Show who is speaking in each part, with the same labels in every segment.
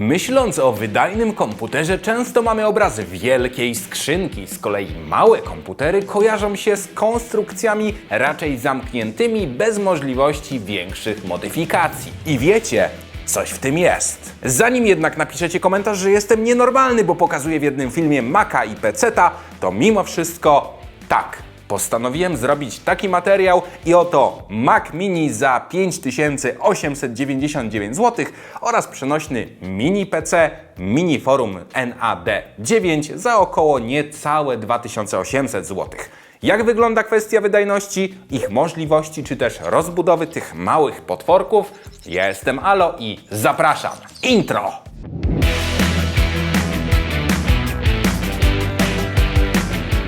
Speaker 1: Myśląc o wydajnym komputerze, często mamy obraz wielkiej skrzynki. Z kolei małe komputery kojarzą się z konstrukcjami raczej zamkniętymi, bez możliwości większych modyfikacji. I wiecie, Coś w tym jest. Zanim jednak napiszecie komentarz, że jestem nienormalny, bo pokazuję w jednym filmie Maca i Peceta, to mimo wszystko tak. Postanowiłem zrobić taki materiał i oto Mac Mini za 5899 zł oraz przenośny Mini PC Mini Forum NAD9 za około niecałe 2800 zł. Jak wygląda kwestia wydajności, ich możliwości czy też rozbudowy tych małych potworków? Ja jestem Alo i zapraszam. Intro!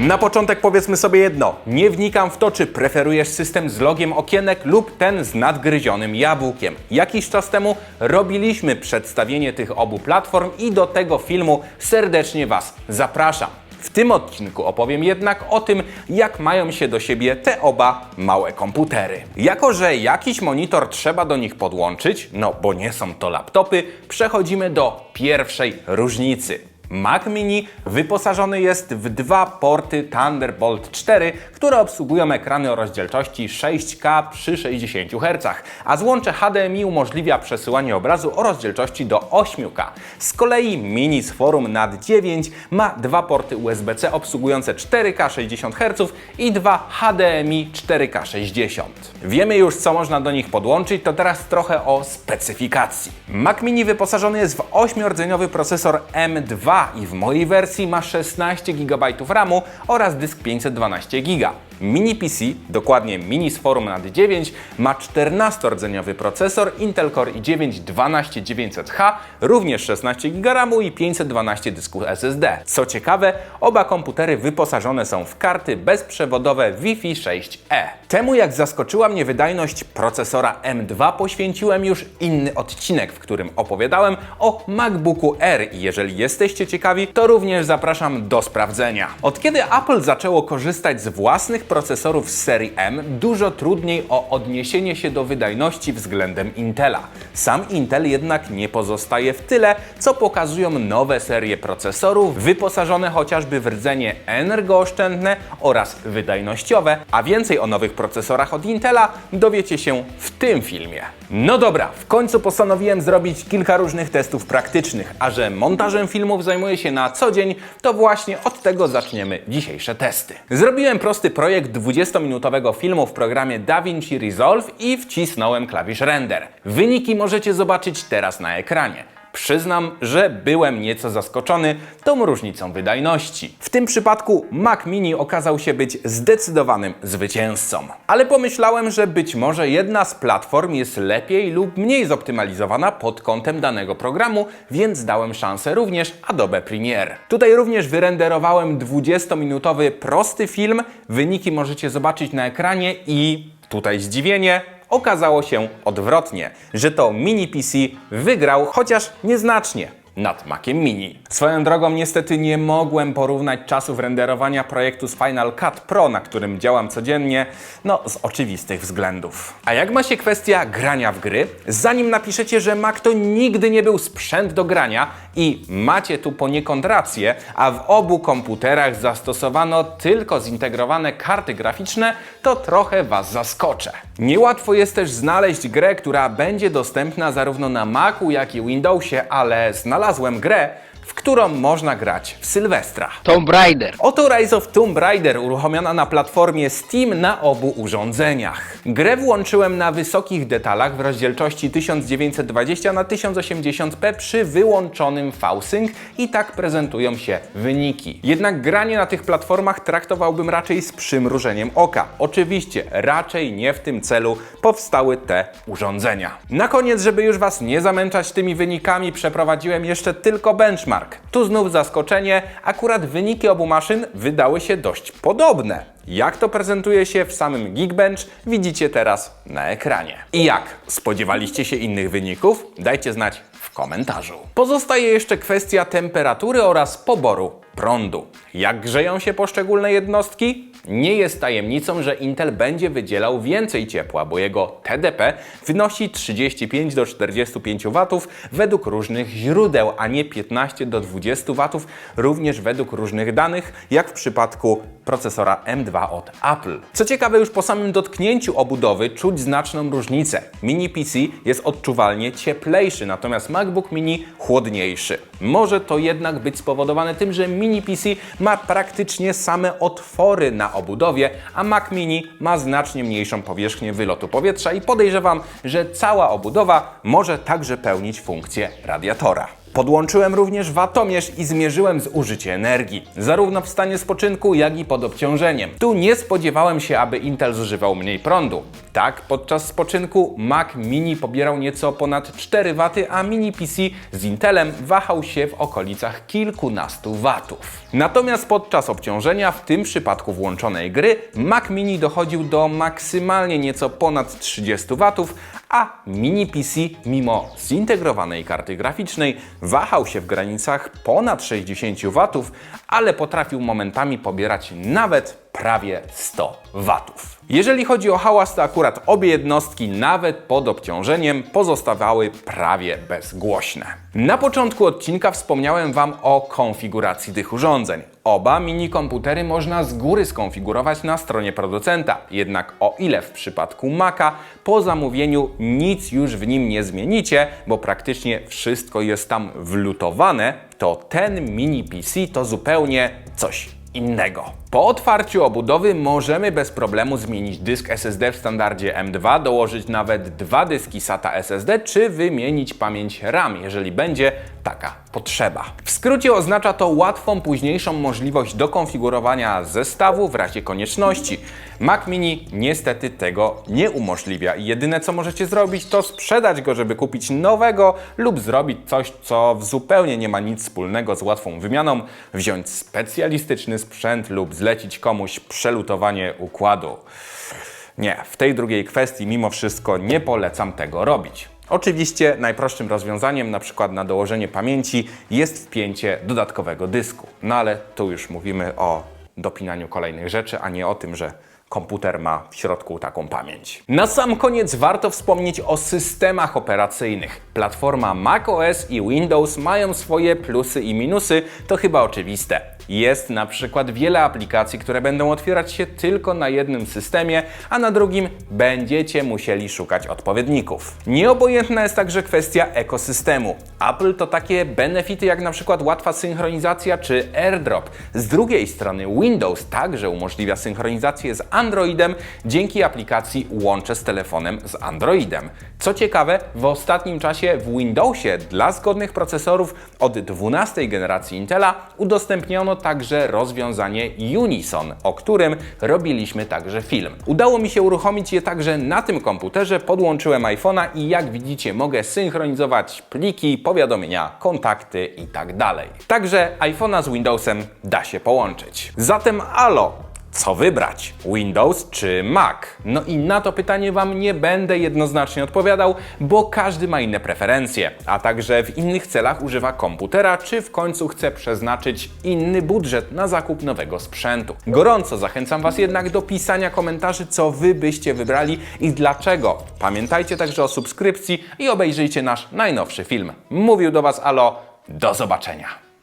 Speaker 1: Na początek powiedzmy sobie jedno. Nie wnikam w to, czy preferujesz system z logiem okienek lub ten z nadgryzionym jabłkiem. Jakiś czas temu robiliśmy przedstawienie tych obu platform i do tego filmu serdecznie Was zapraszam. W tym odcinku opowiem jednak o tym, jak mają się do siebie te oba małe komputery. Jako, że jakiś monitor trzeba do nich podłączyć, no bo nie są to laptopy, przechodzimy do pierwszej różnicy. Mac Mini wyposażony jest w dwa porty Thunderbolt 4, które obsługują ekrany o rozdzielczości 6K przy 60 Hz, a złącze HDMI umożliwia przesyłanie obrazu o rozdzielczości do 8K. Z kolei Mini z Forum NAD 9 ma dwa porty USB-C obsługujące 4K 60 Hz i dwa HDMI 4K 60. Wiemy już co można do nich podłączyć, to teraz trochę o specyfikacji. Mac Mini wyposażony jest w 8-rdzeniowy procesor M2 i w mojej wersji ma 16 GB RAMu oraz dysk 512 GB. Mini PC, dokładnie Mini z Forum NAD 9, ma 14-rdzeniowy procesor Intel Core i9 12900H, również 16 GB i 512 dysków SSD. Co ciekawe, oba komputery wyposażone są w karty bezprzewodowe Wi-Fi 6E. Temu jak zaskoczyła mnie wydajność procesora M2 poświęciłem już inny odcinek, w którym opowiadałem o MacBooku Air i jeżeli jesteście ciekawi, to również zapraszam do sprawdzenia. Od kiedy Apple zaczęło korzystać z własnych procesorów z serii M, dużo trudniej o odniesienie się do wydajności względem Intela. Sam Intel jednak nie pozostaje w tyle, co pokazują nowe serie procesorów, wyposażone chociażby w rdzenie energooszczędne oraz wydajnościowe, a więcej o nowych procesorach od Intela dowiecie się w tym filmie. No dobra, w końcu postanowiłem zrobić kilka różnych testów praktycznych, a że montażem filmów zajmuję się na co dzień, to właśnie od tego zaczniemy dzisiejsze testy. Zrobiłem prosty projekt 20-minutowego filmu w programie DaVinci Resolve i wcisnąłem klawisz render. Wyniki możecie zobaczyć teraz na ekranie. Przyznam, że byłem nieco zaskoczony tą różnicą wydajności. W tym przypadku Mac Mini okazał się być zdecydowanym zwycięzcą. Ale pomyślałem, że być może jedna z platform jest lepiej lub mniej zoptymalizowana pod kątem danego programu, więc dałem szansę również Adobe Premiere. Tutaj również wyrenderowałem 20-minutowy prosty film. Wyniki możecie zobaczyć na ekranie i tutaj zdziwienie, okazało się odwrotnie, że to Mini PC wygrał, chociaż nieznacznie nad Maciem Mini. Swoją drogą niestety nie mogłem porównać czasów renderowania projektu z Final Cut Pro, na którym działam codziennie, no z oczywistych względów. A jak ma się kwestia grania w gry? Zanim napiszecie, że Mac to nigdy nie był sprzęt do grania i macie tu poniekąd rację, a w obu komputerach zastosowano tylko zintegrowane karty graficzne, to trochę Was zaskoczę. Niełatwo jest też znaleźć grę, która będzie dostępna zarówno na Macu, jak i Windowsie, ale znalazłem grę, w którą można grać w Sylwestra.
Speaker 2: Tomb Raider.
Speaker 1: Oto Rise of Tomb Raider uruchomiona na platformie Steam na obu urządzeniach. Grę włączyłem na wysokich detalach w rozdzielczości 1920 na 1080p przy wyłączonym V-Sync i tak prezentują się wyniki. Jednak granie na tych platformach traktowałbym raczej z przymrużeniem oka. Oczywiście raczej nie w tym celu powstały te urządzenia. Na koniec, żeby już Was nie zamęczać tymi wynikami, przeprowadziłem jeszcze tylko benchmark. Tu znów zaskoczenie, akurat wyniki obu maszyn wydały się dość podobne. Jak to prezentuje się w samym Geekbench, widzicie teraz na ekranie. I jak? Spodziewaliście się innych wyników? Dajcie znać w komentarzu. Pozostaje jeszcze kwestia temperatury oraz poboru prądu. Jak grzeją się poszczególne jednostki? Nie jest tajemnicą, że Intel będzie wydzielał więcej ciepła, bo jego TDP wynosi 35 do 45 W według różnych źródeł, a nie 15 do 20 W, również według różnych danych, jak w przypadku procesora M2 od Apple. Co ciekawe, już po samym dotknięciu obudowy czuć znaczną różnicę. Mini PC jest odczuwalnie cieplejszy, natomiast MacBook Mini chłodniejszy. Może to jednak być spowodowane tym, że Mini PC ma praktycznie same otwory na obudowie, a Mac Mini ma znacznie mniejszą powierzchnię wylotu powietrza i podejrzewam, że cała obudowa może także pełnić funkcję radiatora. Podłączyłem również watomierz i zmierzyłem zużycie energii, zarówno w stanie spoczynku, jak i pod obciążeniem. Tu nie spodziewałem się, aby Intel zużywał mniej prądu. Tak, podczas spoczynku Mac Mini pobierał nieco ponad 4 W, a Mini PC z Intelem wahał się w okolicach kilkunastu watów. Natomiast podczas obciążenia, w tym przypadku włączonej gry, Mac Mini dochodził do maksymalnie nieco ponad 30 watów, a Mini PC, mimo zintegrowanej karty graficznej, wahał się w granicach ponad 60 W, ale potrafił momentami pobierać nawet prawie 100 watów. Jeżeli chodzi o hałas, to akurat obie jednostki, nawet pod obciążeniem, pozostawały prawie bezgłośne. Na początku odcinka wspomniałem Wam o konfiguracji tych urządzeń. Oba mini komputery można z góry skonfigurować na stronie producenta, jednak o ile w przypadku Maca po zamówieniu nic już w nim nie zmienicie, bo praktycznie wszystko jest tam wlutowane, to ten mini PC to zupełnie coś innego. Po otwarciu obudowy możemy bez problemu zmienić dysk SSD w standardzie M2, dołożyć nawet dwa dyski SATA SSD, czy wymienić pamięć RAM, jeżeli będzie taka potrzeba. W skrócie oznacza to łatwą późniejszą możliwość dokonfigurowania zestawu w razie konieczności. Mac Mini niestety tego nie umożliwia i jedyne co możecie zrobić to sprzedać go, żeby kupić nowego lub zrobić coś, co zupełnie nie ma nic wspólnego z łatwą wymianą, wziąć specjalistyczny sprzęt lub zlecić komuś przelutowanie układu. Nie, w tej drugiej kwestii mimo wszystko nie polecam tego robić. Oczywiście najprostszym rozwiązaniem, na przykład na dołożenie pamięci, jest wpięcie dodatkowego dysku. No ale tu już mówimy o dopinaniu kolejnych rzeczy, a nie o tym, że komputer ma w środku taką pamięć. Na sam koniec warto wspomnieć o systemach operacyjnych. Platforma macOS i Windows mają swoje plusy i minusy, to chyba oczywiste. Jest na przykład wiele aplikacji, które będą otwierać się tylko na jednym systemie, a na drugim będziecie musieli szukać odpowiedników. Nieobojętna jest także kwestia ekosystemu. Apple to takie benefity jak na przykład łatwa synchronizacja czy AirDrop. Z drugiej strony Windows także umożliwia synchronizację z Androidem dzięki aplikacji Łącze z telefonem z Androidem. Co ciekawe, w ostatnim czasie w Windowsie dla zgodnych procesorów od 12 generacji Intela udostępniono także rozwiązanie Unison, o którym robiliśmy także film. Udało mi się uruchomić je także na tym komputerze, podłączyłem iPhone'a i jak widzicie mogę synchronizować pliki, powiadomienia, kontakty i tak. Także iPhone'a z Windowsem da się połączyć. Zatem alo, co wybrać? Windows czy Mac? No i na to pytanie Wam nie będę jednoznacznie odpowiadał, bo każdy ma inne preferencje, a także w innych celach używa komputera, czy w końcu chce przeznaczyć inny budżet na zakup nowego sprzętu. Gorąco zachęcam Was jednak do pisania komentarzy, co Wy byście wybrali i dlaczego. Pamiętajcie także o subskrypcji i obejrzyjcie nasz najnowszy film. Mówił do Was Alo, do zobaczenia.